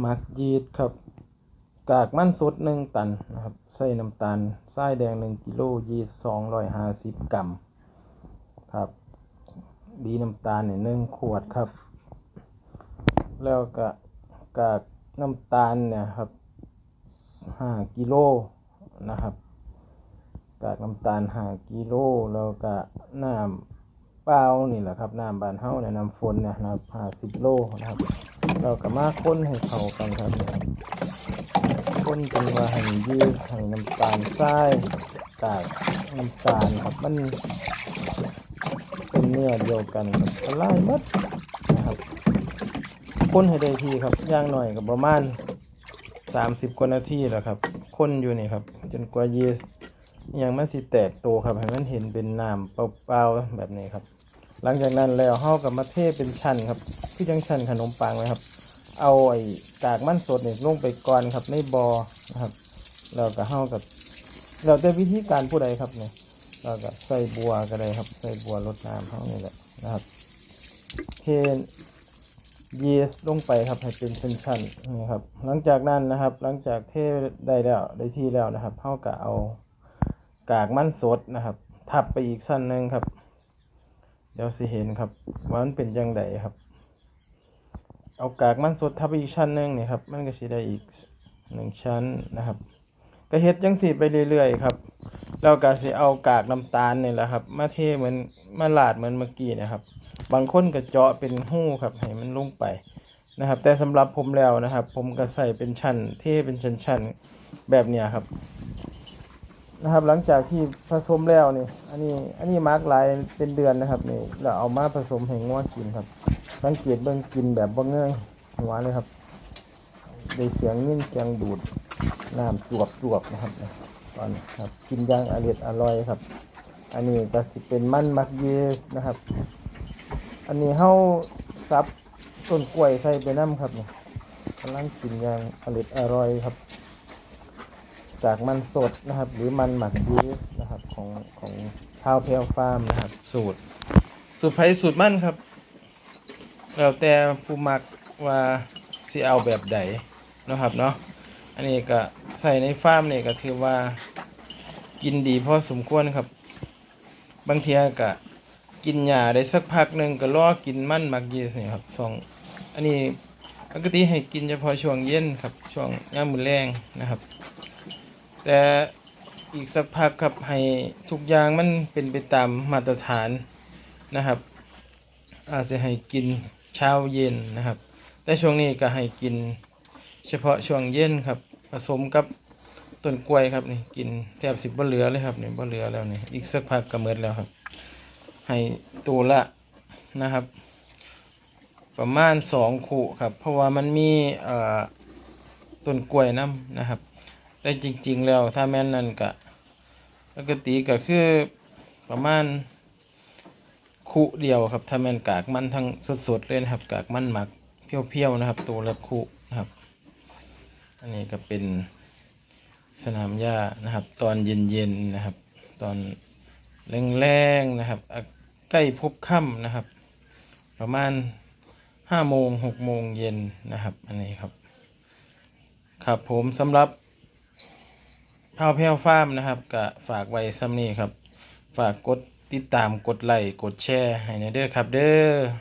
หมักยีดครับ กากมันสดหนึ่งตันนะครับใส่น้ำตาลทรายแดงหนึ่งกิโลยีดสองร้อยห้าสิบกรัมครับ ดีน้ำตาลเนี่ยหนึ่งขวดครับ แล้วก็กากน้ำตาลเนี่ยครับห้ากิโลนะครับกากน้ำตาลห้ากิโลแล้วก็น้ำเปล่านี่แหละครับน้ำบานเฮาเนี่ยน้ำฝนเนี่ยนะครับห้าสิบโลนะครับ เราก็มาค้นให้เขากันครับค้นจนว่าให้ยืดให้น้ำตาลทรายกากน้ำตาลครับมันเป็นเนื้อเดียวกันครับละลายหมดนะครับค้นให้ได้ทีครับย่างหน่อยก็ประมาณสามสิบกว่านาทีแหล้วครับค้นอยู่นี่ครับ จนกว่ายีสต์อิหยังมันสิแตกโตครับให้มันเห็นเป็นน้ำเปล่าๆแบบนี้ครับ หลังจากนั้นแล้วเฮากับมาเทเป็นชั้นครับที่จังชั้นขนมปังเลยครับ เอาไอ้กากมันสดเนี่ยลงไปก่อนครับในบอนะครับแล้วก็เฮากับเราแต่วิธีการผู้ใดครับเนี่ยเราก็ใส่บัวก็ได้ครับ ใส่บัวรดน้ำเฮานี่แหละนะครับเทเยสลงไปครับให้เป็นชั้นๆนี่ครับ หลังจากนั้นนะครับ หลังจากเทได้แล้วได้ที่แล้วนะครับเฮาก็เอากากมันสดนะครับ ทับไปอีกชั้นหนึ่งครับ เดี๋ยวสิเห็นครับว่ามันเป็นยังไงครับ เอากากมันสดทับอีกชั้นหนึ่งนี่ครับ มันก็สิได้อีกหนึ่งชั้นนะครับก็เฮ็ดจังสีไปเรื่อยๆครับแล้วก็สิเอากากน้ำตาลนี่แหละครับ มาเทเหมือนมาลาดเหมือนเมื่อกี้นะครับ บางคนก็เจาะเป็นหู้ครับให้มันลงไปนะครับ แต่สำหรับผมแล้วนะครับ ผมก็ใส่เป็นชั้นเทเป็นชั้นๆแบบเนี้ยครับ นะครับ หลังจากที่ผสมแล้วนี่ อันนี้ อันนี้มาร์กลายเป็นเดือนนะครับนี่เราเอามาผสมให้งัวกินครับ สังเกตเบิ่งกินแบบบ่เงยหัวเลยครับได้เสียงนิ่นเสียงดูดน้ำจวบจวบนะครับตอนนี้ครับกินย่างอร่อยอร่อยครับ อันนี้ก็สิเป็นมันมักเยสนะครับ อันนี้เฮาซับต้นกล้วยใส่ไปน้ำครับนี่กำลังกินย่างอร่อยอร่อยครับ จากมันสดนะครับ หรือมันหมักยีสต์นะครับของของข้าวเพลฟาร์มนะครับ สูตร สูตรไผ่สูตรมันครับ แล้วแต่ผู้มักว่าสิเอาแบบใดนะครับเนาะอันนี้ก็ใส่ในฟาร์มนี่ก็ถือว่ากินดีพอสมควรครับ บางเทีก็กินหญ้าได้สักพักหนึ่งก็รอกินมันหมักยีสนี่ครับสองอันนี้ปกติให้กินเฉพาะช่วงเย็นครับช่วงย่ามมือแรงนะครับ แต่อีกสักพักครับให้ทุกอย่างมันเป็นไปตามมาตรฐานนะครับ อาจจะให้กินเช้าเย็นนะครับ แต่ช่วงนี้ก็ให้กิน เฉพาะช่วงเย็นครับ ผสมกับต้นกล้วยครับนี่กินแทบสิบบ่เหลือเลยครับนี่บ่เหลือแล้วนี่อีกสักพักก็หมดแล้วครับ ให้ตัวละนะครับ ประมาณสองขู่ครับ เพราะว่ามันมีต้นกล้วยน้ำนะครับ แต่จริง ๆ แล้วถ้าแม่นนั่นก็ปกติก็คือประมาณคุเดียวครับ ถ้าแม่นกากมันทั้งสดๆเลยนะครับ กากมันหมักเพี้ยวๆนะครับ ตัวละคุนะครับ อันนี้ก็เป็นสนามหญ้านะครับ ตอนเย็นๆนะครับ ตอนแรงๆนะครับใกล้พบค่ำนะครับ ประมาณห้าโมงหกโมงเย็นนะครับ อันนี้ครับ ครับผมสำหรับ้าวแพลวฟาร์มนะครับก็ฝากไว้ซ้ำนี้ครับ ฝากกดติดตามกดไลค์กดแชร์ให้ในเด้อครับเด้อ